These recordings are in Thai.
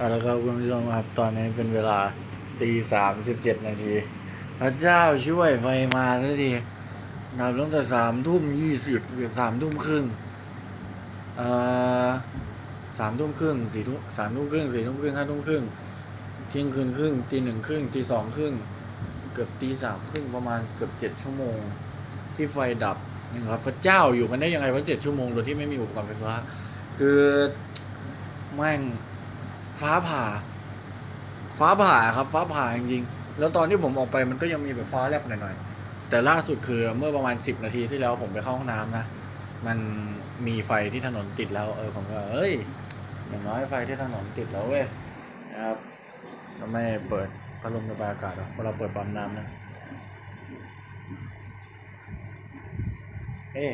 เอาละครับคุณผู้ชมครับตอนนี้เป็นเวลาตีสามสิบเจ็ดนาทีพระเจ้าช่วยไฟมาสักทีนับตั้งแต่สามทุ่มยี่สิบเกือบสามทุ่มครึ่งเอ่อสามทุ่มครึ่งสี่ทุ่มสามทุ่มครึ่งสี่ทุ่มครึ่งห้าทุ่มครึ่งเที่ยงคืนครึ่งตีหนึ่งครึ่งตีสองครึ่งเกือบตีสามครึ่งประมาณเกือบเจ็ดชั่วโมง ที่ไฟดับนะครับพระเจ้าอยู่กันได้ยังไงวะเจ็ดชั่วโมงโดยที่ไม่มีอุปกรณ์ไฟฟ้า คือแม่ง ฟ้าผ่า ฟ้าผ่าครับ ฟ้าผ่าจริงๆแล้วตอนที่ผมออกไปมันก็ยังมีแบบฟ้าแลบหน่อยๆแต่ล่าสุดคือเมื่อประมาณสิบนาทีที่แล้วผมไปเข้าห้องน้ำนะมันมีไฟที่ถนนติดแล้ว เออผมก็เอ้ยอย่างน้อยไฟที่ถนนติดแล้วเว้ยนะครับทำไมเปิดพัดลมระบายอากาศหรอเวลาเปิดปั๊มน้ำนะเอ๊ะ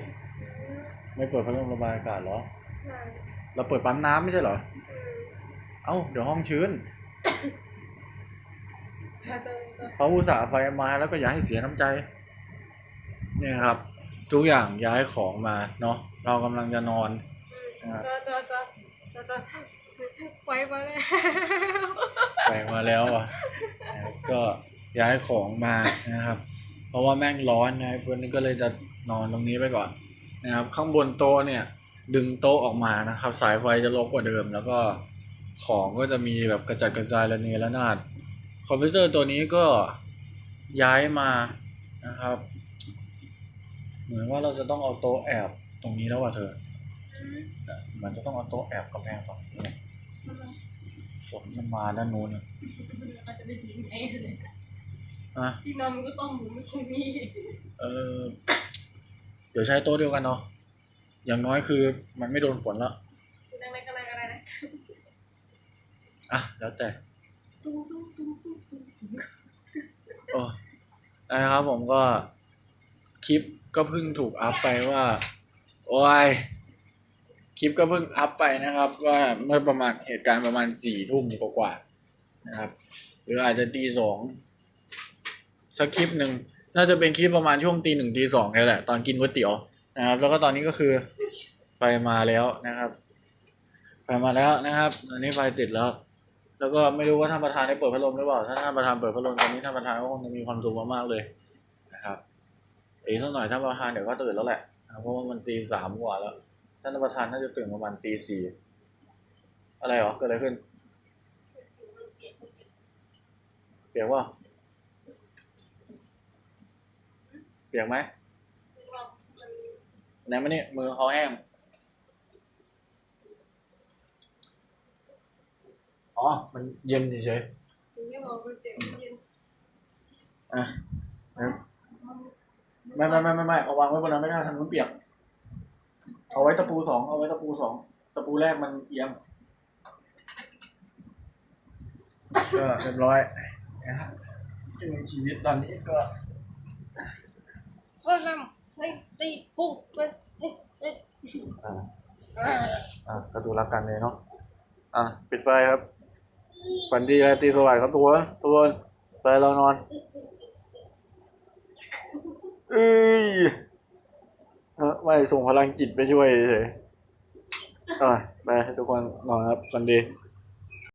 ไม่เปิดพัดลมระบายอากาศเหรอใช่เราเปิดปั๊มน้ำไม่ใช่เหรออืม เอ้า เดี๋ยวห้องชื้นแต่แต่แต่เขาอุตส่าห์ไฟมาแล้วก็อย่าให้เสียน้ำใจ เนี่ยครับ ทุกอย่างย้ายของมาเนาะเรากำลังจะนอนครับจะจะจะจะจะไว้มาแล้วแปลงมาแล้วอะนะครับก็ย้ายของมานะครับ เพราะว่าแม่งร้อนนะครับวันนี้ก็เลยจะนอนตรงนี้ไปก่อนนะครับ ข้างบนโต๊ะเนี่ย ดึงโต๊ะออกมานะครับ สายไฟจะลกกว่าเดิมแล้วก็ ของก็จะมีแบบกระจัดกระจายระเนระนาด คอมพิวเตอร์ตัวนี้ก็ย้ายมานะครับ เหมือนว่าเราจะต้องเอาโต๊ะแอบตรงนี้แล้วว่ะเธออืมมันจะต้องเอาโต๊ะแอบกำแพงฝั่งนี้ฝนมันมาด้านนู้นอะอาจจะเป็นสีไหนเลยอะที่นอนมันก็ต้องหมุนมาตรงนี้ เออเดี๋ยวใช้โต๊ะเดียวกันเนาะ อย่างน้อยคือมันไม่โดนฝนแล้วนั่งอะไรก็อะไรก็อะไรนะ อะแล้วแต่ตุ้งตุ้งตุ้งตุ้งตุ้งตุ้งโอ้นะครับผมก็คลิปก็เพิ่งถูกอัพไปว่า โอ้ยคลิปก็เพิ่งอัพไปนะครับ ว่าเมื่อประมาณเหตุการณ์ประมาณสี่ทุ่มกว่าๆนะครับ หรืออาจจะตีสองสักคลิปหนึ่งน่าจะเป็นคลิปประมาณช่วงตีหนึ่งตีสองนี่แหละตอนกินก๋วยเตี๋ยวนะครับ แล้วก็ตอนนี้ก็คือไฟมาแล้วนะครับไฟมาแล้วนะครับ ตอนนี้ไฟติดแล้ว แล้วก็ไม่รู้ว่าท่านประธานได้เปิดพัดลมหรือเปล่า ถ้าท่านประธานเปิดพัดลมตอนนี้ท่านประธานก็คงจะมีความสุขมากๆเลยนะครับอีกสักหน่อยท่านประธานเดี๋ยวก็ตื่นแล้วแหละนะเพราะว่ามันตีสามกว่าแล้ว ท่านประธานน่าจะตื่นประมาณตีสี่อะไรหรอเกิดอะไรขึ้นเปียกว่าเปียกไหมไหนมานี่ยมือเขาแห้ง อ๋อ มันเย็นเฉยถึงไม่บอกว่าเจ็บเย็นๆอะไม่ไม่ไม่ไม่ไม่เอาวางไว้บนนั้นไม่ได้ทางนู้นเปียก เอาไว้ตะปูสองเอาไว้ตะปูสองตะปูแรกมันเอียงก็เรียบร้อยนะครับชีวิตตอนนี้ก็พ่อนำให้ตีปุ๊บไปเฮ้ยเฮ้ยอ่าอะก็ดูรักกันเลยเนาะอะปิดไฟครับ ฝันดีราตรีสวัสดิ์ครับทุกคนทุกคนไปเรานอนเอ้ยเออไม่ส่งพลังจิตไปช่วยเฉยอะไปทุกคนนอนครับฝันดี